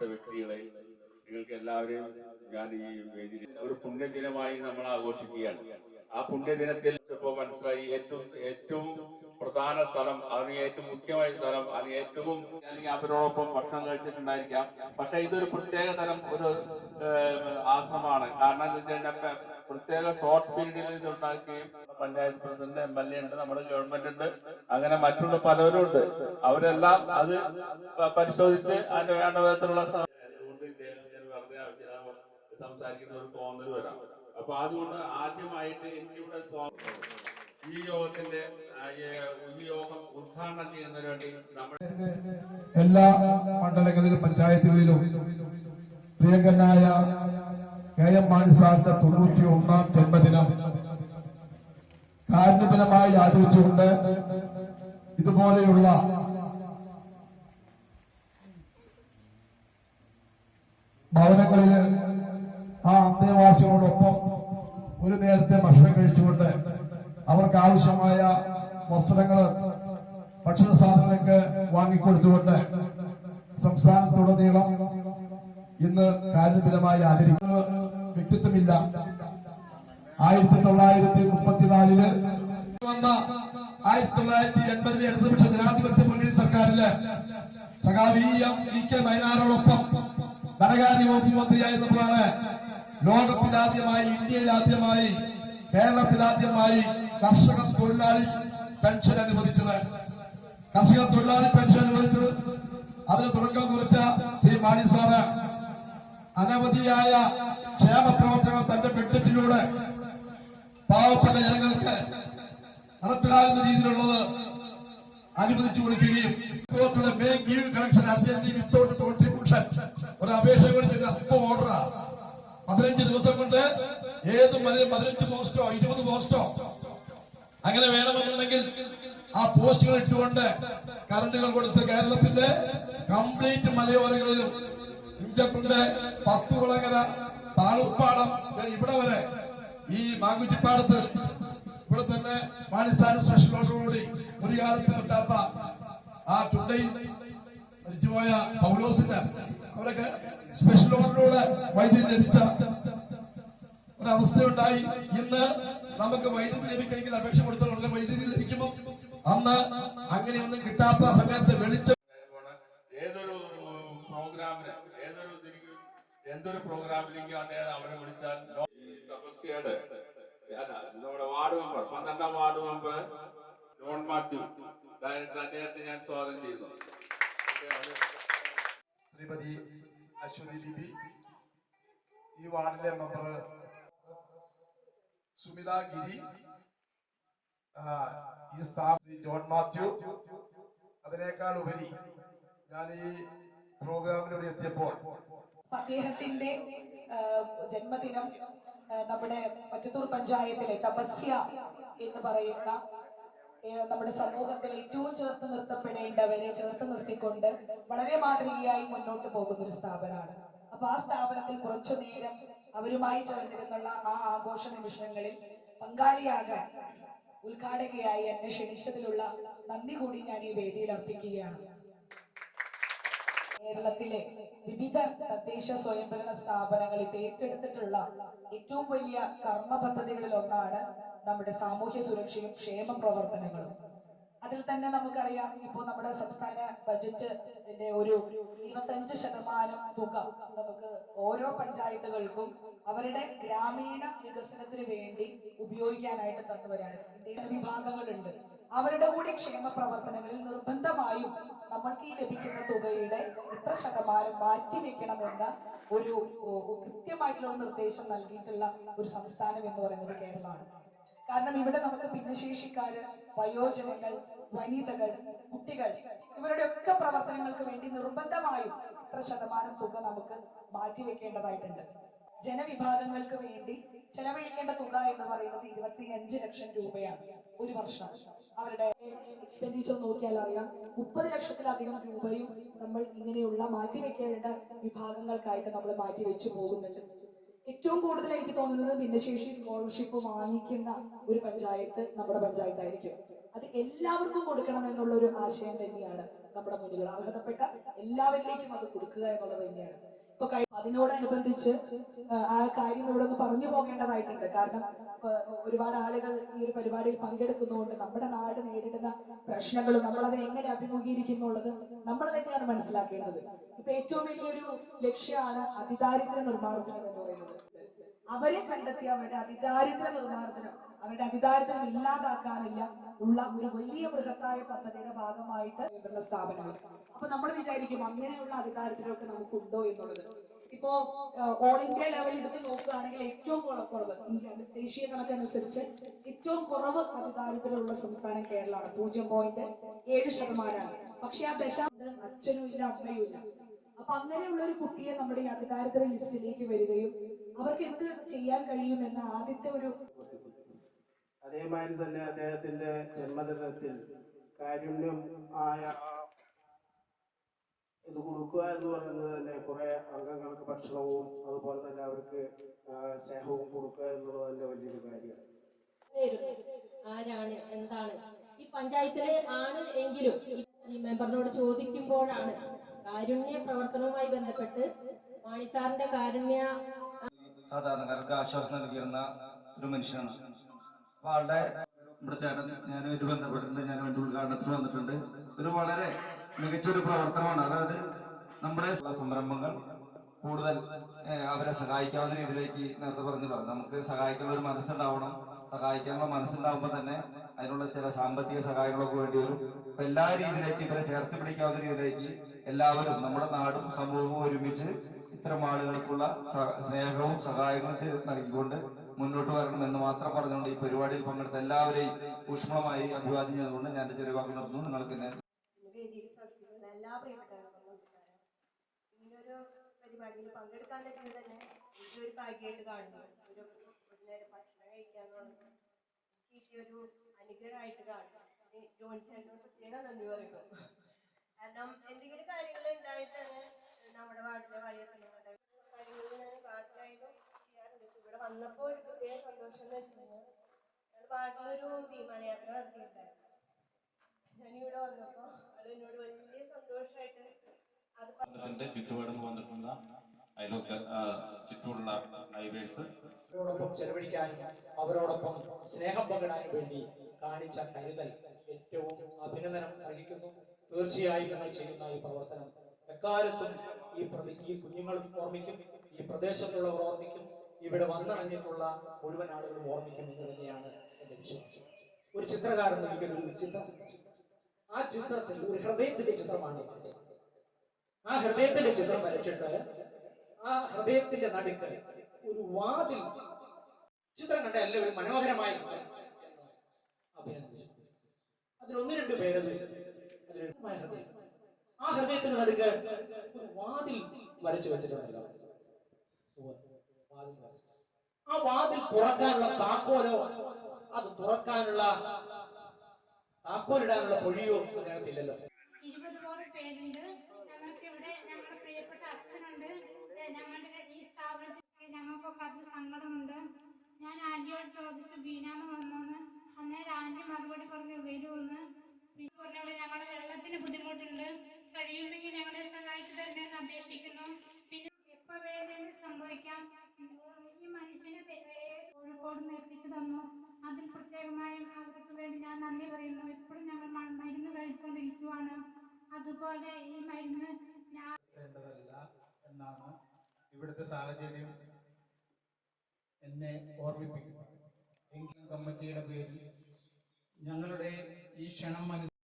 ബഹുമാനപ്പെട്ട വ്യക്തികളെ നിങ്ങൾക്ക് എല്ലാവരെയും ഞാൻ ഈ വേദിയിൽ ഒരു പുണ്യദിനമായി നമ്മൾ ആഘോഷിക്കുകയാണ്. ആ പുണ്യദിനത്തിൽ ഇപ്പോൾ മനസ്സിലായി ഏറ്റവും ഏറ്റവും പ്രധാന സ്ഥലം അതിന് ഏറ്റവും മുഖ്യമായ സ്ഥലം അതിന് ഏറ്റവും അല്ലെങ്കിൽ അവരോടൊപ്പം ഭക്ഷണം കഴിച്ചിട്ടുണ്ടായിരിക്കാം. പക്ഷെ ഇതൊരു പ്രത്യേക തരം ഒരു ആശ്രമമാണ്. കാരണം എന്താ വെച്ച് കഴിഞ്ഞാൽ പ്രത്യേക ഷോർട്ട് പീരീഡിൽ ഇത് ഉണ്ടാക്കുകയും panchayat president M L A ഉണ്ട് നമ്മുടെ ഗവൺമെന്റ് ഉണ്ട് അങ്ങനെ മറ്റുള്ള പലവരും ഉണ്ട്. അവരെല്ലാം അത് പരിശോധിച്ച് അതിന്റെ വേണ്ട വിധത്തിലുള്ള സംസാരിക്കുന്ന ഒരു തോന്നൽ വരാം. അപ്പൊ അതുകൊണ്ട് ആദ്യമായിട്ട് എനിക്കിവിടെ സ്വാഗതം എല്ലാ മണ്ഡലങ്ങളിലും പഞ്ചായത്തുകളിലും പ്രിയങ്കനായ കെ എം മാണി സാറിന്റെ തൊണ്ണൂറ്റി ഒന്നാം ജന്മദിനം കാരുണ്യദിനമായി ആചരിച്ചുകൊണ്ട് ഇതുപോലെയുള്ള ഭവനങ്ങളിൽ ആ അന്തേവാസികളോടൊപ്പം ഒരു നേരത്തെ ഭക്ഷണം കഴിച്ചുകൊണ്ട് അവർക്ക് ആവശ്യമായ വസ്ത്രങ്ങൾ ഭക്ഷണ സാധനങ്ങൾക്ക് വാങ്ങിക്കൊടുത്തുകൊണ്ട് സംസ്ഥാനത്തുടനീളം ഇന്ന് കാര്യദിനമായി ആചരിക്കുന്നത് വ്യക്തിത്വമില്ല. ആയിരത്തി തൊള്ളായിരത്തി മുപ്പത്തിനാലിൽ വന്ന ആയിരത്തി തൊള്ളായിരത്തി എൺപതിലെ ഇടതുപക്ഷ ജനാധിപത്യ മുന്നണി സർക്കാരിൽ സഖാവി വി കെ നയനാരോടൊപ്പം ധനകാര്യ വകുപ്പ് മന്ത്രിയായിരുന്നപ്പോഴാണ് ലോകത്തിലാദ്യമായി ഇന്ത്യയിലാദ്യമായി കേരളത്തിലാദ്യമായി കർഷക തൊഴിലാളി പെൻഷൻ അനുവദിച്ചത്. കർഷക തൊഴിലാളി പെൻഷൻ അനുവദിച്ചത്. അതിന് തുടക്കം കുറിച്ച ശ്രീ മാണി സാറ് അനവധിയായ ക്ഷേമ പ്രവർത്തനങ്ങൾ തന്റെ ബഡ്ജറ്റിലൂടെ പാവപ്പെട്ട ജനങ്ങൾക്ക് നടപ്പിലാകുന്ന രീതിയിലുള്ളത് അനുവദിച്ചു കൊടുക്കുകയും ഒരു അപേക്ഷ കൂടി ചെയ്ത് അപ്പൊ പതിനഞ്ച് ദിവസം കൊണ്ട് ഏത് മനുഷ്യൻ പതിനഞ്ച് പോസ്റ്റോ ഇരുപത് പോസ്റ്റോ അങ്ങനെ വേണമെന്നുണ്ടെങ്കിൽ ആ പോസ്റ്റുകൾ ഇട്ടുകൊണ്ട് കറണ്ടുകൾ കൊടുത്ത് കേരളത്തിന്റെ കംപ്ലീറ്റ് മലയോരങ്ങളിലും ഇഞ്ചക്കുണ്ട് പത്തുകുളങ്ങര പാളുപ്പാടം ഇവിടെ വരെ ഈ മാങ്കുറ്റിപ്പാടത്ത് ഇവിടെ തന്നെ മാണിസ്ഥാന സ്പെഷ്യലോടുകൂടി ഒരു കാലത്ത് കിട്ടാത്ത ആ ചുണ്ടയിൽ മരിച്ചുപോയ പൗലോസിന്റെ അവരൊക്കെ സ്പെഷ്യൽ ഓർഡറിലൂടെ വൈദ്യുതി ലഭിച്ച ഒരവസ്ഥയുണ്ടായി. ഇന്ന് നമുക്ക് വൈദ്യുതി ലഭിക്കണമെങ്കിൽ അപേക്ഷ കൊടുത്താൽ ഉടനെ വൈദ്യുതി ലഭിക്കുമ്പോൾ അന്ന് അങ്ങനെയൊന്നും കിട്ടാത്ത സമയത്ത് വെളിച്ചം ഏതൊരു പ്രോഗ്രാമിന് ഏതൊരു എന്തൊരു പ്രോഗ്രാമിലേക്ക് അദ്ദേഹം അവരെ വിളിച്ചാൽ തപസ്യയുടെ നമ്മുടെ വാർഡ് മെമ്പർ പന്ത്രണ്ടാം ward member John Mathew director അദ്ദേഹത്തെ ഞാൻ സ്വാഗതം ചെയ്യുന്നു. ശ്രീമതി അശ്വതി ബിബി ഈ വാർഡിലെ മെമ്പർ സുമിത ഗിരി ഈ സ്ഥാപന ജോൺ മാത്യു അതിനേക്കാൾ ഉപരി ഞാൻ ഈ പ്രോഗ്രാമിലൂടെ എത്തിയപ്പോൾ അദ്ദേഹത്തിന്റെ ജന്മദിനം നമ്മുടെ മറ്റത്തൂർ പഞ്ചായത്തിലെ തപസ്യ എന്ന് പറയുന്ന നമ്മുടെ സമൂഹത്തിൽ ഏറ്റവും ചേർത്ത് നിർത്തപ്പെടേണ്ടവരെ ചേർത്ത് നിർത്തിക്കൊണ്ട് വളരെ മാതൃകയായി മുന്നോട്ട് പോകുന്ന ഒരു സ്ഥാപനമാണ്. അപ്പൊ ആ സ്ഥാപനത്തിൽ കുറച്ചു നേരം അവരുമായി ചേർന്നിരുന്നുള്ള ആ ആഘോഷ നിമിഷങ്ങളിൽ പങ്കാളിയാകാൻ ഉദ്ഘാടകയായി എന്നെ ക്ഷണിച്ചതിലുള്ള നന്ദി കൂടി ഞാൻ ഈ വേദിയിൽ അർപ്പിക്കുകയാണ്. കേരളത്തിലെ വിവിധ തദ്ദേശ സ്വയംഭരണ സ്ഥാപനങ്ങൾ ഇപ്പൊ ഏറ്റെടുത്തിട്ടുള്ള ഏറ്റവും വലിയ കർമ്മ പദ്ധതികളിൽ ഒന്നാണ് നമ്മുടെ സാമൂഹ്യ സുരക്ഷയും ക്ഷേമ പ്രവർത്തനങ്ങളും. അതിൽ തന്നെ നമുക്കറിയാം ഇപ്പോൾ നമ്മുടെ സംസ്ഥാന ബജറ്റിന്റെ ഒരു ഇരുപത്തഞ്ച് ശതമാനം തുക നമുക്ക് ഓരോ പഞ്ചായത്തുകൾക്കും അവരുടെ ഗ്രാമീണ വികസനത്തിന് വേണ്ടി ഉപയോഗിക്കാനായിട്ട് തന്നുവരാണ്. വിഭാഗങ്ങളുണ്ട്. അവരുടെ കൂടി ക്ഷേമ പ്രവർത്തനങ്ങളിൽ നിർബന്ധമായും നമ്മൾക്ക് ഈ ലഭിക്കുന്ന തുകയുടെ എത്ര ശതമാനം മാറ്റിവെക്കണമെന്ന ഒരു കൃത്യമായിട്ടുള്ള നിർദ്ദേശം നൽകിയിട്ടുള്ള ഒരു സംസ്ഥാനം എന്ന് പറയുന്നത് കേരളമാണ്. കാരണം ഇവിടെ നമുക്ക് ഭിന്നശേഷിക്കാര് വയോജനങ്ങൾ വനിതകൾ കുട്ടികൾ ഇവരുടെ ഒക്കെ പ്രവർത്തനങ്ങൾക്ക് വേണ്ടി നിർബന്ധമായും ഇത്ര ശതമാനം തുക നമുക്ക് മാറ്റിവെക്കേണ്ടതായിട്ടുണ്ട്. ജനവിഭാഗങ്ങൾക്ക് വേണ്ടി ചെലവഴിക്കേണ്ട തുക എന്ന് പറയുന്നത് ഇരുപത്തിയഞ്ച് ലക്ഷം രൂപയാണ് ഒരു വർഷം. അവരുടെ എക്സ്പെൻഡിച്ചർ നോക്കിയാൽ അറിയാം. മുപ്പത് ലക്ഷത്തിലധികം രൂപയും നമ്മൾ ഇങ്ങനെയുള്ള മാറ്റിവെക്കേണ്ട വിഭാഗങ്ങൾക്കായിട്ട് നമ്മൾ മാറ്റിവെച്ചു പോകുന്നുണ്ട്. ഏറ്റവും കൂടുതൽ എനിക്ക് തോന്നുന്നത് ഭിന്നശേഷി സ്കോളർഷിപ്പ് വാങ്ങിക്കുന്ന ഒരു പഞ്ചായത്ത് നമ്മുടെ പഞ്ചായത്തായിരിക്കും. അത് എല്ലാവർക്കും കൊടുക്കണം എന്നുള്ള ഒരു ആശയം തന്നെയാണ് നമ്മുടെ മുന്നിലുള്ള അർഹതപ്പെട്ട എല്ലാവരിലേക്കും അത് കൊടുക്കുക എന്നുള്ളത് തന്നെയാണ്. ഇപ്പൊ അതിനോടനുബന്ധിച്ച് ആ, കാര്യം ഇവിടെ ഒന്ന് പറഞ്ഞു പോകേണ്ടതായിട്ടുണ്ട്. കാരണം ഒരുപാട് ആളുകൾ ഈ ഒരു പരിപാടിയിൽ പങ്കെടുക്കുന്നതുകൊണ്ട് നമ്മുടെ നാട് നേരിടുന്ന പ്രശ്നങ്ങളും നമ്മളത് എങ്ങനെ അഭിമുഖീകരിക്കുന്നു ഉള്ളത് നമ്മൾ തന്നെയാണ് മനസ്സിലാക്കേണ്ടത്. ഇപ്പൊ ഏറ്റവും വലിയൊരു ലക്ഷ്യമാണ് അതിദാരിദ്ര്യ നിർമ്മാർജനം എന്ന് പറയുന്നത്. അവരെ കണ്ടെത്തി അവരുടെ അതിദാരിദ്ര്യ നിർമ്മാർജനം അവരുടെ അതിദാരിദ്ര്യം ഇല്ലാതാക്കാനില്ല ഉള്ള ഒരു വലിയ ബൃഹത്തായ പദ്ധതിയുടെ ഭാഗമായിട്ട് സ്ഥാപനങ്ങൾ. അപ്പൊ നമ്മൾ വിചാരിക്കും അങ്ങനെയുള്ള നമുക്ക് നമുക്കുണ്ടോ എന്നുള്ളത്. ഇപ്പോ ഓൾ ഇന്ത്യ ലെവലിൽ എടുത്ത് നോക്കുകയാണെങ്കിൽ ഏറ്റവും കുറവ് ദേശീയ കണക്കനുസരിച്ച് ഏറ്റവും കുറവ് അധികാരത്തിലുള്ള സംസ്ഥാനം കേരളമാണ്. പൂജ്യം പോയിന്റ് ഏഴ് ശതമാനമാണ്. പക്ഷെ ആ ദശാംശം അച്ഛനും ഇല്ല അമ്മയും ഇല്ല. അപ്പൊ അങ്ങനെയുള്ള ഒരു കുട്ടിയെ നമ്മുടെ ഈ അധികാരത്തിലെ ലിസ്റ്റിലേക്ക് വരികയും അവർക്ക് എന്ത് ചെയ്യാൻ കഴിയും എന്ന ആദ്യത്തെ ഒരു അതേമാതിരി തന്നെ അദ്ദേഹത്തിന്റെ ജന്മദിനത്തിൽ കാരുണ്യം ആയ ഇത് കൊടുക്കുക എന്ന് പറയുന്നത് തന്നെ കുറെ അംഗങ്ങൾക്ക് ഭക്ഷണവും അതുപോലെ തന്നെ അവർക്ക് സ്നേഹവും കൊടുക്കുക എന്നുള്ളത് തന്നെ വലിയൊരു കാര്യമാണ്. ആരാണ് എന്താണ്? ഈ പഞ്ചായത്തിൽ ആണ് എങ്കിലും ഈ- മെമ്പറിനോട് ചോദിക്കുമ്പോഴാണ് കാരുണ്യ പ്രവർത്തനവുമായി ബന്ധപ്പെട്ട് മാണിസാറിന്റെ കാരുണ്യ സാധാരണക്കാർക്ക് ആശ്വാസം നൽകിയിരുന്ന ഒരു മനുഷ്യനാണ്. അപ്പൊ ആളുടെ ഇവിടെ ചേട്ടൻ ഒരു ബന്ധപ്പെട്ടിട്ടുണ്ട് ഞാൻ വേണ്ടി ഉദ്ഘാടനത്തിന് വന്നിട്ടുണ്ട്. ഒരു വളരെ മികച്ചൊരു പ്രവർത്തനമാണ്. അതായത് നമ്മുടെ സംരംഭങ്ങൾ കൂടുതൽ അവരെ സഹായിക്കാവുന്ന രീതിയിലേക്ക് നേരത്തെ പറഞ്ഞല്ലോ നമുക്ക് സഹായിക്കാനുള്ള ഒരു മനസ്സുണ്ടാവണം. സഹായിക്കാനുള്ള മനസ്സുണ്ടാവുമ്പോൾ തന്നെ അതിനുള്ള ചില സാമ്പത്തിക സഹായങ്ങളൊക്കെ വേണ്ടി വരും. അപ്പൊ എല്ലാ രീതിയിലേക്ക് ഇവരെ ചേർത്ത് പിടിക്കാവുന്ന രീതിയിലേക്ക് എല്ലാവരും നമ്മുടെ നാടും സമൂഹവും ഒരുമിച്ച് ഇത്തരം ആളുകൾക്കുള്ള സ്നേഹവും സഹായങ്ങളും നൽകിക്കൊണ്ട് മുന്നോട്ട് വരണം എന്ന് മാത്രം പറഞ്ഞുകൊണ്ട് ഈ പരിപാടിയിൽ പങ്കെടുത്ത എല്ലാവരെയും ഊഷ്മളമായി അഭിവാദ്യം ചെയ്തുകൊണ്ട് ഞാൻ ചെറിയ വാക്ക് നിർത്തുന്നു. നിങ്ങൾക്ക് എന്നെ വേദിയിൽ ശ്രദ്ധിക്കുന്ന എല്ലാ പ്രിയപ്പെട്ടവർക്കും നമസ്കാരം ഇങ്ങനൊരു പരിപാടിയിൽ പങ്കെടുക്കാൻ പറ്റിയത് തന്നെ വലിയൊരു ഭാഗ്യമായിട്ട് കാണുന്നു ഒരു ഒരു നേരം ഭക്ഷണം കഴിക്കാന്നുള്ളത് എനിക്ക് ഒരു അനുഗ്രഹമായിട്ട് കാണുന്നു. ജോൺ ചേട്ടന് പ്രത്യേകം നന്ദി പറയുന്നു. കാരണം എന്തെങ്കിലും കാര്യങ്ങൾ ഉണ്ടായി തന്നെ നമ്മുടെ വാർഡിലെ വയോജനങ്ങളുടെ ഞാൻ ഇവിടെ വന്നപ്പോൾ ഒരു പ്രത്യേക സന്തോഷം എന്ന് വെച്ച് കഴിഞ്ഞാൽ ഞങ്ങൾ വിമാനയാത്ര നടത്തിയിട്ടുണ്ടായിരുന്നു. ഞാനിവിടെ വന്നപ്പോ ആൾ എന്നോട് വലിയ സന്തോഷമായിട്ട് അത് പ- ത്തിന്റെ ചുറ്റുപാടും വന്നിട്ടുള്ള അയൽവക്ക ചുറ്റുമുള്ള നൈബേഴ്സ് അവരോടൊപ്പം ചെലവഴിക്കാനും അവരോടൊപ്പം സ്നേഹം പങ്കിടാനും വേണ്ടി കാണിച്ച കരുതൽ ഏറ്റവും അഭിനന്ദനം അർഹിക്കുന്നു. തീർച്ചയായും നിങ്ങൾ ചെയ്യുന്ന ഈ പ്രവർത്തനം എക്കാലത്തും ഈ പ്രതി ഈ കുഞ്ഞുങ്ങളും ഓർമ്മിക്കും ഈ പ്രദേശത്തുള്ളവർ ഓർമ്മിക്കും ഇവിടെ വന്നിറങ്ങിയിട്ടുള്ള മുഴുവൻ ആളുകളും ഓർമ്മിക്കും എന്ന് തന്നെയാണ് എന്റെ വിശ്വാസം. ഒരു ചിത്രകാരൻ ഒരിക്കലും ഒരു ചിത്രം. ആ ചിത്രത്തിൽ ഒരു ഹൃദയത്തിന്റെ ചിത്രമാണ്. ആ ഹൃദയത്തിന്റെ ചിത്രം വരച്ചിട്ട് ആ ഹൃദയത്തിന്റെ നടുക്ക് ഒരു വാതിൽ ചിത്രം കണ്ട ഒരു മനോഹരമായ ചിത്രം അതിൽ രണ്ട് പേര് ആ ഹൃദയത്തിന് നടുക്ക് ഒരു വാതിൽ വരച്ചു വെച്ചിട്ടുണ്ടല്ലോ. ആ വാതിൽ തുറക്കാനുള്ള താക്കോലോ അത് തുറക്കാനുള്ള താക്കോലിടാനുള്ള പൊഴിയോ അതിനകത്തില്ലല്ലോ. ഇരുപതോളം പേരുണ്ട്. ഇവിടെ ഞങ്ങളുടെ പ്രിയപ്പെട്ട അച്ഛനുണ്ട്. ഞങ്ങളുടെ ഈ സ്ഥാപനത്തിൽ ഞങ്ങൾക്കൊക്കെ അത് സങ്കടമുണ്ട്. ഞാൻ ആന്റിയോട് ചോദിച്ചു ബീനാന്ന് വന്നോന്ന്. അന്നേരം ആന്റി മറുപടി പറഞ്ഞു വരുമെന്ന് പറഞ്ഞോളൂ ഞങ്ങളുടെ വെള്ളത്തിന് ബുദ്ധിമുട്ടുണ്ട്. കഴിയുമെങ്കിൽ ഞങ്ങളെ സഹായിച്ചു തരണമെന്ന് അപേക്ഷിക്കുന്നു. പിന്നെ എപ്പോ വേണമെങ്കിലും സംഭവിക്കാം. ഈ മനുഷ്യന് കോഴിക്കോട് നിന്ന് എത്തിച്ചു തന്നു. അതിൽ പ്രത്യേകമായും അവർക്ക് വേണ്ടി ഞാൻ നന്ദി പറയുന്നു. ഇപ്പോഴും ഞങ്ങൾ മരുന്ന് കഴിച്ചുകൊണ്ടിരിക്കുവാണ്. അതുപോലെ ഈ മരുന്ന് വേണ്ടതല്ല എന്നാണ് ഇവിടുത്തെ സാഹചര്യം എന്നെ ഓർമ്മിപ്പിക്കുന്നത്. എങ്കിലും കമ്മിറ്റിയുടെ പേരിൽ ഞങ്ങളുടെ ഈ ക്ഷണം